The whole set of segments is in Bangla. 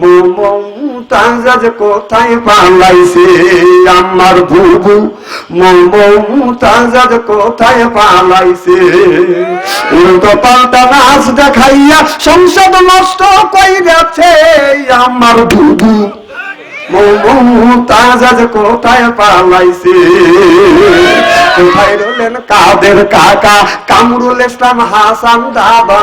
মমতাজ কোথায় পালাইছে আমার কোথায় পালাইছে? উল্টো পাল্টা নাচ দেখাইয়া সংসদ নষ্ট কইরাছে আমার বুবু। মমতাজ কোথায় পালাইছে? কোথায় রলেন কাদের কাকা? কামরুল ইসলাম হাসান দাদা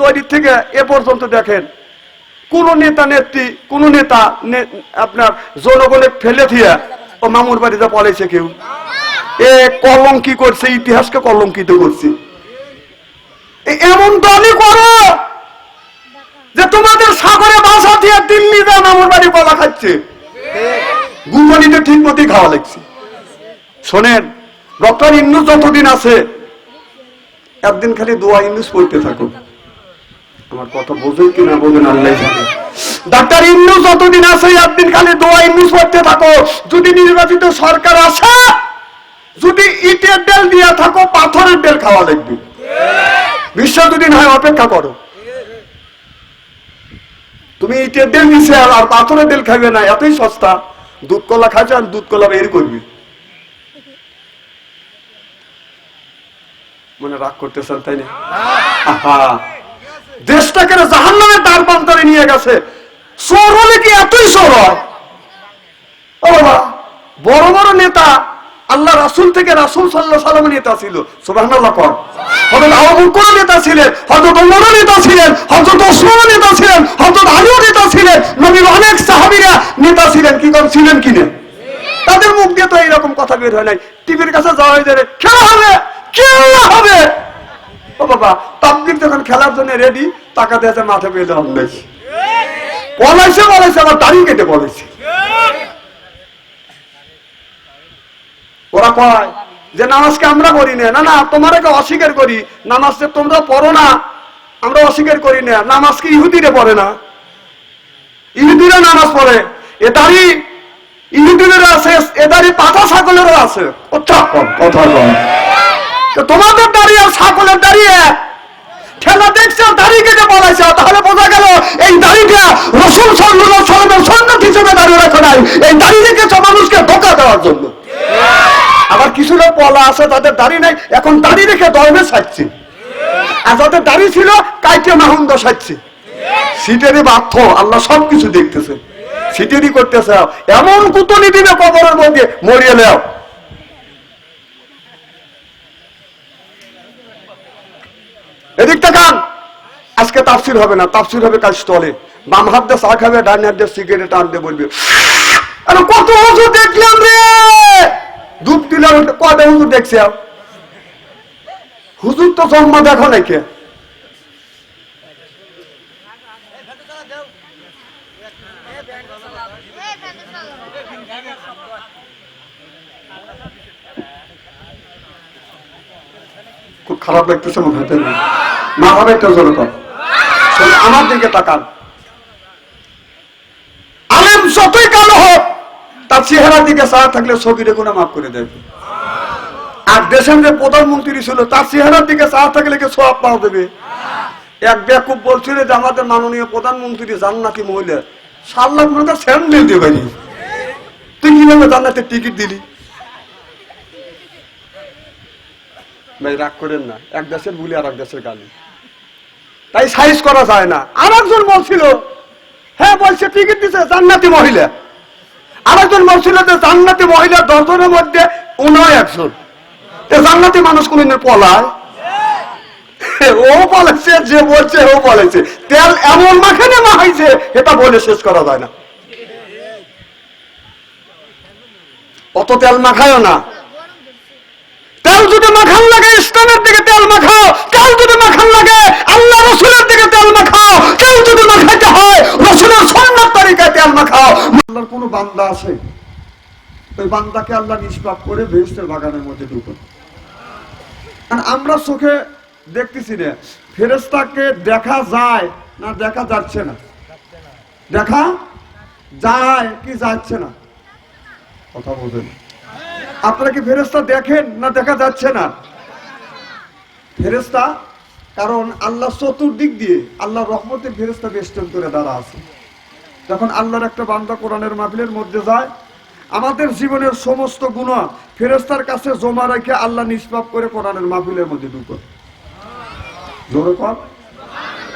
তৈরি থেকে এ পর্যন্ত দেখেন, কোন নেতা নেত্রী, কোন নেতা আপনার জনগণে ফেলে দিয়ে, ও মামুর বাড়িতে পলাইছে কেউ। এ কলঙ্কি করছে, ইতিহাসকে কলঙ্কিত করছে। এমন দলই করো যে তোমাদের সাগরে বাসা দিয়ে দিল্লি দিয়ে মামুর বাড়ি কলা খাচ্ছে। গুমনিতে ঠিক মতোই খাওয়া লাগছে। শোনেন, ডক্টর ইন্নু যতদিন আছে, একদিন খালি দোয়া ইংলিশ পড়তে থাকো আমার কথা বোঝেন কি না বোঝেন আল্লাহ জানে। ডাক্তার ইন্নু যতদিন আছে, একদিন খালি দোয়া ইংলিশ পড়তে থাকো। যদি নির্বাচিত সরকার আসে, যদি ইটের ডেল দিয়ে থাকো, পাথরের ডেল খাওয়া লাগবে। বিশ্ব দুদিন হয়, অপেক্ষা করো। তুমি ইটের ডেল নিছে, আর পাথরের ডেল খাবে না, এতই সস্তা। দুধ কলা খাচ্ছে আর দুধ কলা বের করবি। মনে রাগ করতেছেন, তাই না? আহা। দেশটাকে জাহান নামের দ্বার প্রান্তরে নিয়ে গেছে? চোর হলে কি এতই হয়? বড় বড় নেতা, আল্লাহ রাসুল থেকে রাসুল সাল্লাহ নেতা ছিল। হজরত নেতা ছিলেন হজরত নেতা ছিলেন হজরত নেতা ছিলেন হজরত আলীও নেতা ছিলেন নবীর অনেক সাহাবীরা নেতা ছিলেন। কি কম, ছিলেন কিনে তাদের মুখ দিয়ে তো এইরকম কথা বের হয় নাই। টিভির কাছে যাওয়া হয়ে যাবে, খেলা হবে খেলা হবে। ও বাবা তাবলিক যখন খেলার জন্য রেডি টাকা দিয়েছে মাথা পেয়ে দেওয়া হয়েছে পলাইছে বলেছে আবার দাড়ি কেটে বলেছে। ওরা কয় যে, নামাজকে আমরা করি না। না না, তোমারকে অস্বীকার করি। নামাজকে তোমরা পড়ো না। আমরা অস্বীকার করি না। নামাজকে ইহুদিরে পড়ে না। ইহুদিরা নামাজ পড়ে। এ দাড়ি ইহুদিনেরও আছে, এ দাড়ি পাতা ছাগলেরও আছে। কথা কম কথা তোমাদের দাঁড়িয়ে আর দাঁড়িয়ে খেলা দেখছে আর দাড়ি কেটে বলাইছে। তাহলে বোঝা গেল এই দাড়িটা রসুল আলাইহি সাল্লামের সুন্নাত হিসেবে দাঁড়িয়ে রাখে নাই। এই দাড়ি রেখেছে মানুষকে ধোকা দেওয়ার জন্য। আবার কিছু লোক পলা আছে, তাদের দাড়ি নাই, এখন দাড়ি রেখে দরবে সাজছে। আর যাদের দাড়ি ছিল, কাইটে মাহুন্দ সাজছে। সিটেরই বাধ্য আল্লাহ সবকিছু দেখতেছে। সিটেরই করতেছে। এমন কুতনি দিবে কবরের মধ্যে, মরিয়ে নেও এদিক তাকান আজকে তাফসির হবে না তাফসির হবে কাল স্টলে। বাম হাত দিয়ে চা খাবে ডান হাত দিয়ে সিগারেট আনতে বলবে। আরে কত হুজুর দেখলাম রে! দুধ দিলাম কত হুজুর দেখছে? হুজুর তো জন্ম দেখো নাকি খুব খারাপ লাগতেছে মনে হয় না? মাথাটা একটা শোন, আমার দিকে তাকান। আলেম যতই কালো হোক, তার চেহারার দিকে সারা থাকলে ছবিরে গুণা মাফ করে দেবে। আর দেশের যে প্রধানমন্ত্রী ছিল, তার চেহারার দিকে সারা থাকলে কে সব পাওয়া দেবে এক বেকুব বলছিল যে, আমাদের মাননীয় প্রধানমন্ত্রী জান্নাতি মহিলা। সাত লাখ মনে তার স্যান্ডেল দেবেনি তুই কীভাবে জান্নাতের টিকিট দিলি? ভাই, রাগ করেন না। এক দেশের বুলি আর এক দেশের গালি। তাই সাইজ করা যায় না। আর একজন বলছিল হ্যাঁ বলছে, টিকিট দিছে জান্নাতি মহিলা। আরেকজন বলছিল যে জান্নাতি মহিলা দশজনের মধ্যে উনয় একজন। জান্নাতি মানুষ কোনদিন পলায়? ও বলেছে, যে বলছে, ও বলেছে। তেল এমন মাখানে মাখাইছে, এটা বলে শেষ করা যায় না। অত তেল মাখায়ও না। তেল যদি মাখান লাগে ইসলামের দিকে রসুলের দিকে তেল মাখাও কেউ যদি মাখাইতে হয়, রসুলের তেল মাখাও। আল্লাহর বান্দা আছে? ওই বান্দাকে আল্লাহ নিষ্পাপ করে বেহস্তের বাগানের মধ্যে ঢুকো। আমরা চোখে দেখতেছি না ফেরেস্তাকে দেখা যায় না দেখা যাচ্ছে না? দেখা যায় কি যাচ্ছে না? কথা বলবেন আপনারা কি ফেরেস্তা দেখেন না দেখা যাচ্ছে না? ফেরেস্তা কারণ আল্লাহ চতুর্দিক দিয়ে আল্লাহ রহমতের ফেরেস্তা বেষ্টন করে দাঁড়া আছে। যখন আল্লাহর একটা বান্দা কোরআনের মাহফিলের মধ্যে যায়, আমাদের জীবনের সমস্ত গুণা ফেরেস্তার কাছে জমা রেখে আল্লাহ নিষ্পাপ করে কোরআনের মাহফিলের মধ্যে ঢুকো। জোরে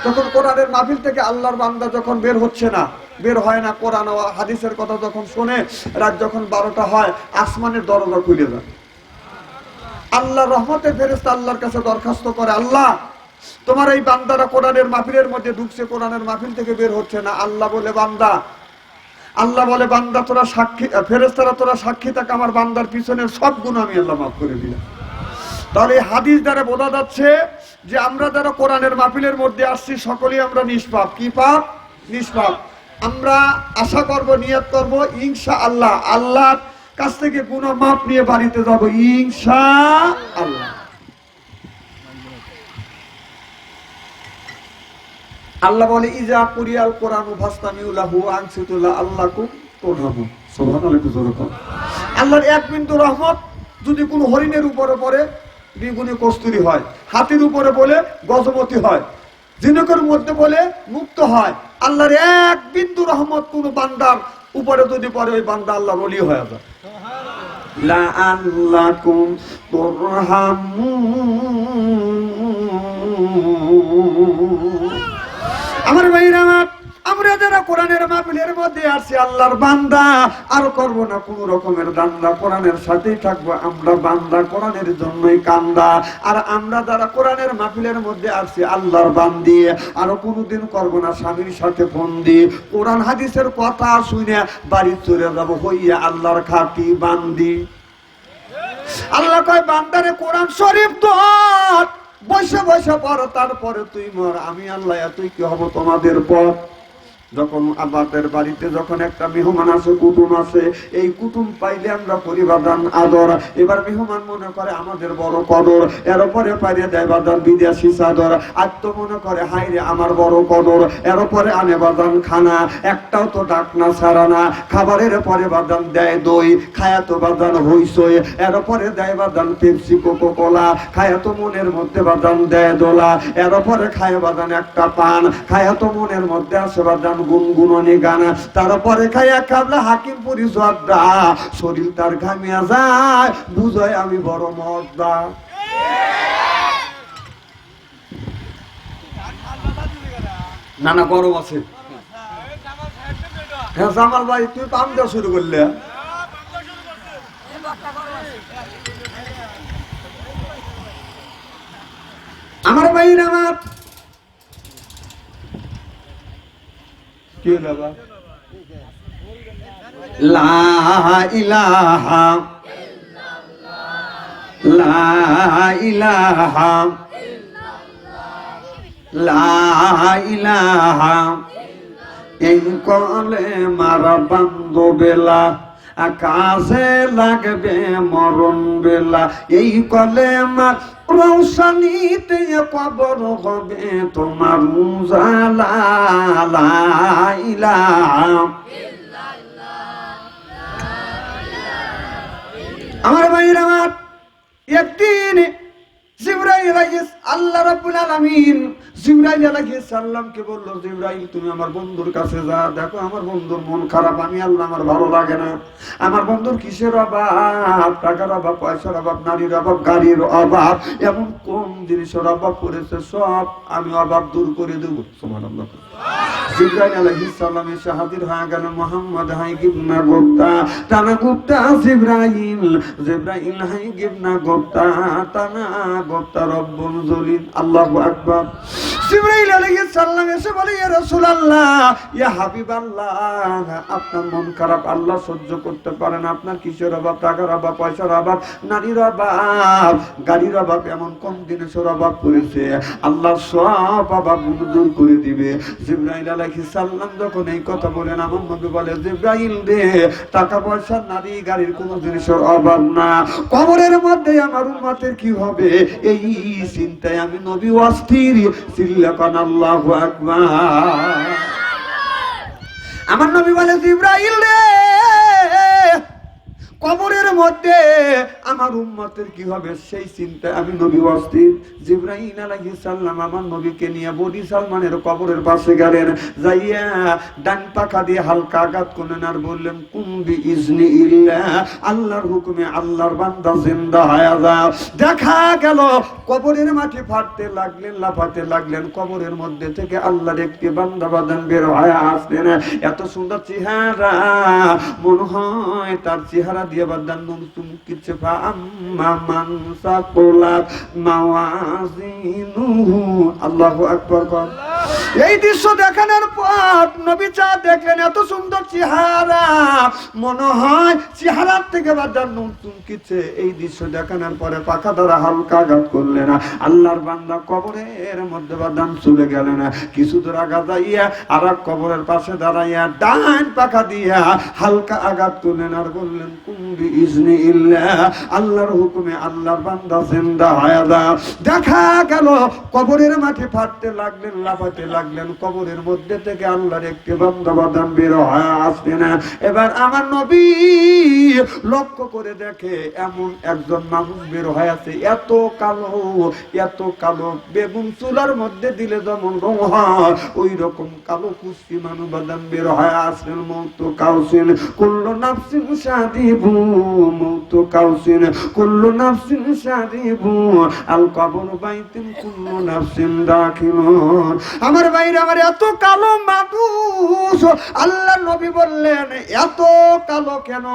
যখন কোরআনের মাহফিল থেকে আল্লাহর বান্দা যখন বের হচ্ছে না, বের হয় না, কোরআন হাদিসের কথা যখন শোনে, রাত যখন বারোটা হয়, আসমানের দরজা খুলে যায় আল্লাহ রহমতে ফেরেস্তা আল্লাহর কাছে দরখাস্ত করে, আল্লাহ তোমার এই বান্দারা কোরআনের মাহফিলের মধ্যে ঢুকছে, কোরআনের মাহফিল থেকে বের হচ্ছে না। আল্লাহ বলে, বান্দা। আল্লাহ বলে, বান্দা, তোরা সাক্ষী ফেরেস্তারা তোরা সাক্ষী থাক, আমার বান্দার পিছনের সব গুণ আমি আল্লাহ মাফ করে দিলাম। তাহলে হাদিস দ্বারা বোঝা যাচ্ছে যে আমরা যারা কোরআনের মাহফিলের মধ্যে আসছি, সকলেই আমরা নিষ্পাপ। কি পাপ? নিষ্পাপ। আমরা আশা করব, নিয়ত করব ইনশা আল্লাহ আল্লাহর কাছ থেকে গুণ মাপ নিয়ে বাড়িতে যাব ইনশা আল্লাহ আল্লাহ বলে ইজা কুরিয়াল কোরআন ফাস্তামিউলাহু আনসিতুল্লাহ আল্লাহকুম তুরহামু সুবহানাল্লাহ জোরে কর আল্লাহর এক বিন্দু রহমত যদি কোনো হরিণের উপরে পড়ে দ্বিগুণে কস্তুরি হয়। হাতির উপরে বলে গজমতি হয়। জিনকের মধ্যে বলে মুক্ত হয়। আল্লাহর এক বিন্দু রহমত কোন বান্দার উপরে যদি পড়ে ওই বান্দা আল্লাহ বলি হয়ে যায়। লাআল্লাকুম তুরহামুন। আমার ভাইরা, আমার যারা কোরআনের মাহফিলের মধ্যে আছি, আল্লাহর বান্দা, আর করব না কোন রকমের দান্দা, কোরআনের সাথেই থাকব আমরা বান্দা, কোরআনের জন্যই কান্দা। আর আমরা যারা কোরআনের মাহফিলের মধ্যে আছি, আল্লাহর বান্দি, আর কোনোদিন করব না স্বামীর সাথে ফোন দিয়ে। কোরআন হাদিসের কথা শুনে বাড়ি চলে যাব, হইয়া আল্লাহর খাটি বান্দি। আল্লাহ কয়, বান্দারে কোরআন শরীফ ধর বসে বসে পর তারপরে তুই মর। আমি আল্লাহ তুই কি হব তোমাদের পর? যখন আমাদের বাড়িতে যখন একটা মেহমান আছে, কুটুম আছে, এই কুটুম পাইলে আমরা পরিবাদান আদর। এবার মেহমান মনে করে আমাদের বড় কদর, এর পরে পাইলে দেয় বাদান বিদেশি চাদর। তো মনে করে হাই রে আমার বড় কদর, এর পরে আনে বাদান খানা। একটাও তো ডাক না, ছাড়া না। খাবারের পরে বাদান দেয় দই, খায়া তো বাদান হইসই এর পরে দেয় বাদান পেপসি কোকো কোলা খায়া তো মনের মধ্যে বাদান দেয় দোলা। এর পরে খায় বাদান একটা পান। খায়া তো মনের মধ্যে আছে বাদান গান, তারপরে খায়া কাবলা হাকিম পুরি জর্দা। শরীর তার ঘামিয়া যায়, বুঝয় আমি বড় মর্দা। না না গরম আছে। হ্যাঁ জামাল ভাই, তুই পাম দেওয়া শুরু করলে। আমার ভাই আমার কি ইলাহা লা ইলাহা লা ইলাহা এই কলে মারা বান্ধ বেলা, আকাশে লাগবে মরণ বেলা, এই কলে মার রৌশনীতে কবর হবে তোমার আমার ভাইয়ের আমার একদিন জিব্রাইল আল্লাহ রাব্বুল আলামিন জিব্রাইল আলাইহিস সালামকে বলল, জিব্রাইল, তুমি আমার বন্ধুর কাছে যা দেখো, আমার বন্ধুর মন খারাপ। আমি আল্লাহ, আমার ভালো লাগে না। আমার বন্ধুর কিসের অভাব? টাকার অভাব, পয়সার অভাব, নারীর অভাব, গাড়ির অভাব, এমন কোন জিনিসের অভাব করেছে সব আমি অভাব দূর করে দেবো। সুবহানাল্লাহ। জিব্রাইল আলাইহিস সালাম এসে হাজির গেল মোহাম্মদ হাই গিবনা জিব্রাইল জিব্রাইল হাই গিবনা রব্বুল জলিল। আল্লাহু আকবার। জিব্রাইল আলাইহিস সালাম এসে বলে, ইয়া রাসূলুল্লাহ, ইয়া হাবিবাল্লাহ, আপনার মন খারাপ, আল্লাহ সহ্য করতে পারেন আপনার কিসের অভাব? টাকার অভাব? পয়সার অভাব? নারীর অভাব? গাড়ির অভাব? এমন কম জিনিসের অভাব করেছে আল্লাহ সব অভাব দূর করে দিবে। জিব্রাইল যখন এই কথা বলেন, আমার নবী বলে, জিব্রাইল রে, টাকা পয়সা, নারী গাড়ির কোনো জিনিসের অভাব না। কবরের মধ্যে আমার কি হবে? এই চিন্তায় আমি নবী অস্থির। আকবার। আমার নবী বলে রে কবরের মধ্যে আমার উম্মতের কি হবে? সেই চিন্তায় আমি নবী অস্থির। জিব্রাহিম আলাইহিস সালাম আমার নবীকে নিয়ে বডি সালমানের কবরের পাশে গেলেন। যাইয়া ডান পাখা দিয়ে হালকা আঘাত করলেন আর বললেন কুম্বি ইজনি ইল্লাহ আল্লাহর হুকুমে আল্লাহর বান্দা জিন্দা হয়ে যাও দেখা গেল, কবরের মাটি ফাটতে লাগলেন, লাফাতে লাগলেন। কবরের মধ্যে থেকে আল্লাহর একটি বান্দা বাদান বের হয়ে আসলেন। এত সুন্দর চেহারা, মনে হয় তার চেহারা দিয়ে বাদান নুন চুমকিছে ফা আম্মা মান সাকুলাত মাওয়াজিনুহু। আল্লাহু আকবার কর। এই দৃশ্য দেখানোর পর নবী চা দেখলেন এত সুন্দর চেহারা। মনে হয় চেহারার থেকে বাদান নুন চুমকিছে এই দৃশ্য দেখানোর পরে পাখা দ্বারা হালকা আঘাত করলেন না। আল্লাহর বান্দা কবরের মধ্যে বাদান চলে গেলেন না। কিছু দূর আঘাত যাইয়া আর কবরের পাশে দাঁড়াইয়া ডান পাখা দিয়া হালকা আঘাত করলেন আর বললেন কুম্বি ইজনি ইল্লা, আল্লাহর হুকুমে আল্লাহর বান্দা জিন্দা হয়ে যাও দেখা গেল, কবরের মাটি ফাটতে লাগলেন, লাফাতে লাগলেন। কবরের মধ্যে থেকে আল্লাহর একটি বান্দা বাদান বের হয়ে, আসবে না। এবার আমার নবী লক্ষ্য করে দেখে এমন একজন মানুষ বের হয়ে আছে, এত কালো এত কালো বেগুন চুলার মধ্যে দিলে যেমন রং হয় ওই রকম কালো কুস্তি মানুষ বাদাম বের হয়ে আসলেন মৌত কাউসিন। কুল্লু নাফসিন সাদিবু মৌত কাউসিন। কুল্লু নাফসিন সাদিবু আল কবর বাইতিন কুল্লু নাফসিন দাখিলুন। আমার বাইরে আমার এত কালো মানুষ। আল্লাহ নবী বললেন এত কালো কেন?